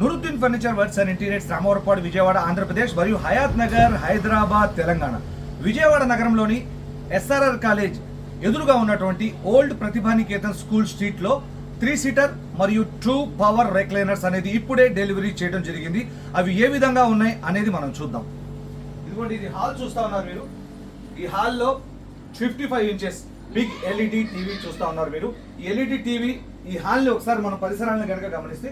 Nuruddin furniture works and interiors Ramavarappadu Vijayawada Andhra Pradesh మరియు హయాత్ నగర్ హైదరాబాద్ తెలంగాణ. విజయవాడ నగరంలోని SRR college ఎదురుగా ఉన్నటువంటి ఓల్డ్ ప్రతిభానికేతన్ స్కూల్ స్ట్రీట్లో త్రీ సీటర్ మరియు టూ పవర్ రెక్లైనర్స్ అనేది ఇప్పుడే డెలివరీ చేయడం జరిగింది. అవి ఏ విధంగా ఉన్నాయి అనేది మనం చూద్దాం. ఇదిగోండి ఇది హాల్ చూస్తా ఉన్నారు మీరు. ఈ హాల్లో fifty five inches big LED TV చూస్తా ఉన్నారు మీరు. ఈ ఎల్ఈడి టీవీ ఈ హాల్ని ఒకసారి మనం పరిసరాలను కనుక గమనిస్తే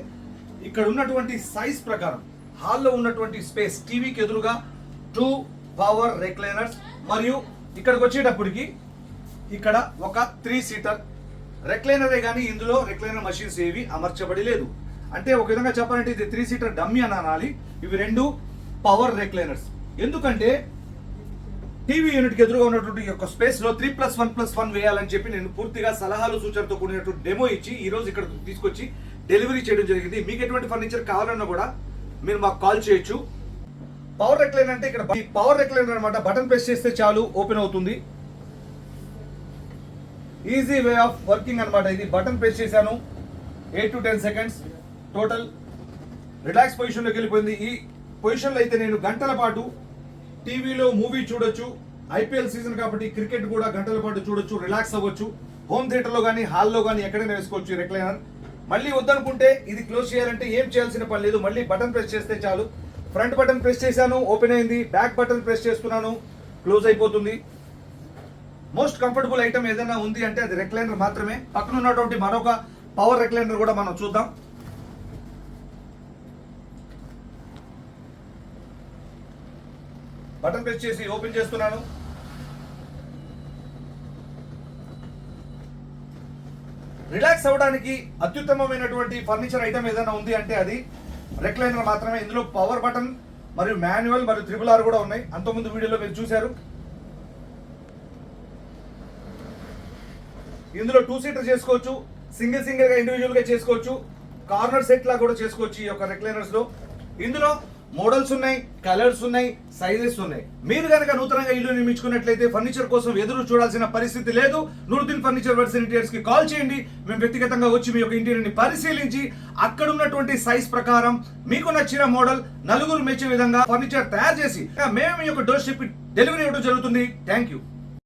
ఇక్కడ ఉన్నటువంటి సైజ్ ప్రకారం హాల్లో ఉన్నటువంటి స్పేస్ టీవీకి ఎదురుగా టూ పవర్ రెక్లైనర్స్ మరియు ఇక్కడికి వచ్చేటప్పటికి ఇక్కడ ఒక త్రీ సీటర్ రెక్లైనరే కానీ ఇందులో రెక్లైనర్ మషిన్స్ ఏవి అమర్చబడి లేదు. అంటే ఒక విధంగా చెప్పాలంటే ఇది త్రీ సీటర్ డమ్మి అని అనాలి. ఇవి రెండు పవర్ రెక్లైనర్స్ ఎందుకంటే టీవీ యూనిట్కి ఎదురుగా ఉన్నటువంటి ఈ యొక్క స్పేస్లో three plus one plus one వేయాలని చెప్పి నేను పూర్తిగా సలహాలు సూచనతో కూడినటువంటి డెమో ఇచ్చి ఈరోజు ఇక్కడ తీసుకొచ్చి డెలివరీ చేయడం జరిగింది. మీకు ఎటువంటి ఫర్నిచర్ కావాలన్నా కూడా మీరు మాకు కాల్ చేయొచ్చు. పవర్ రెక్లైన్ అంటే ఇక్కడ పవర్ రెక్లైన్ అనమాట బటన్ ప్రెస్ చేస్తే చాలు ఓపెన్ అవుతుంది. ఈజీ వే ఆఫ్ వర్కింగ్ అన్నమాట ఇది. బటన్ ప్రెస్ చేశాను. Eight to ten seconds total relax పొజిషన్లోకి వెళ్ళిపోయింది. ఈ పొజిషన్లో అయితే నేను గంటల పాటు టీవీలో మూవీ చూడొచ్చు. ఐపీఎల్ సీజన్ కాబట్టి క్రికెట్ కూడా గంటల పాటు చూడొచ్చు. రిలాక్స్ అవ్వచ్చు. హోమ్ థియేటర్లో కానీ హాల్లో కానీ ఎక్కడైనా వేసుకోవచ్చు రెక్లైనర్ మళ్ళీ వద్దనుకుంటే ఇది క్లోజ్ చేయాలంటే ఏం చేయాల్సిన పని లేదు. మళ్ళీ బటన్ ప్రెస్ చేస్తే చాలు. ఫ్రంట్ బటన్ ప్రెస్ చేశాను ఓపెన్ అయింది. బ్యాక్ బటన్ ప్రెస్ చేస్తున్నాను క్లోజ్ అయిపోతుంది. మోస్ట్ కంఫర్టబుల్ ఐటమ్ ఏదైనా ఉంది అంటే అది రెక్లైనర్ మాత్రమే. పక్కన ఉన్నటువంటి మరొక పవర్ రెక్లైనర్ కూడా మనం చూద్దాం. బటన్ ప్రెస్ చేసి ఓపెన్ చేస్తున్నాను. రిలాక్స్ అవ్వడానికి అత్యుత్తమమైనటువంటి ఫర్నిచర్ ఐటమ్ ఏదైనా ఉంది అంటే అది రెక్లైనర్ మాత్రమే. ఇందులో పవర్ బటన్ మరియు మాన్యువల్ మరియు త్రిబుల్ ఆర్ కూడా ఉన్నాయి. అంతకుముందు వీడియోలో మీరు చూశారు. ఇందులో టూ సీటర్ చేసుకోవచ్చు. సింగిల్ సింగిల్గా ఇండివిజువల్గా చేసుకోవచ్చు. కార్నర్ సెట్ లా కూడా చేసుకోవచ్చు ఈ యొక్క రెక్లైనర్స్లో ఇందులో మోడల్స్ ఉన్నాయి కలర్స్ ఉన్నాయి సైజెస్ ఉన్నాయి. మీరు కనుక నూతనంగా ఇల్లు నిర్మించుకున్నట్లయితే ఫర్నిచర్ కోసం ఎదురు చూడాల్సిన పరిస్థితి లేదు. నూరుద్దీన్ ఫర్నిచర్ వర్స్ ఇంటీరియర్స్కి కాల్ చేయండి. మేము వ్యక్తిగతంగా వచ్చి మీ యొక్క ఇంటీరియర్ని పరిశీలించి అక్కడ ఉన్నటువంటి సైజ్ ప్రకారం మీకు నచ్చిన మోడల్ నలుగురు మెచ్చే విధంగా ఫర్నిచర్ తయారు చేసి మేము మీ యొక్క డోర్ షిప్ డెలివరీ ఇవ్వడం జరుగుతుంది. Thank you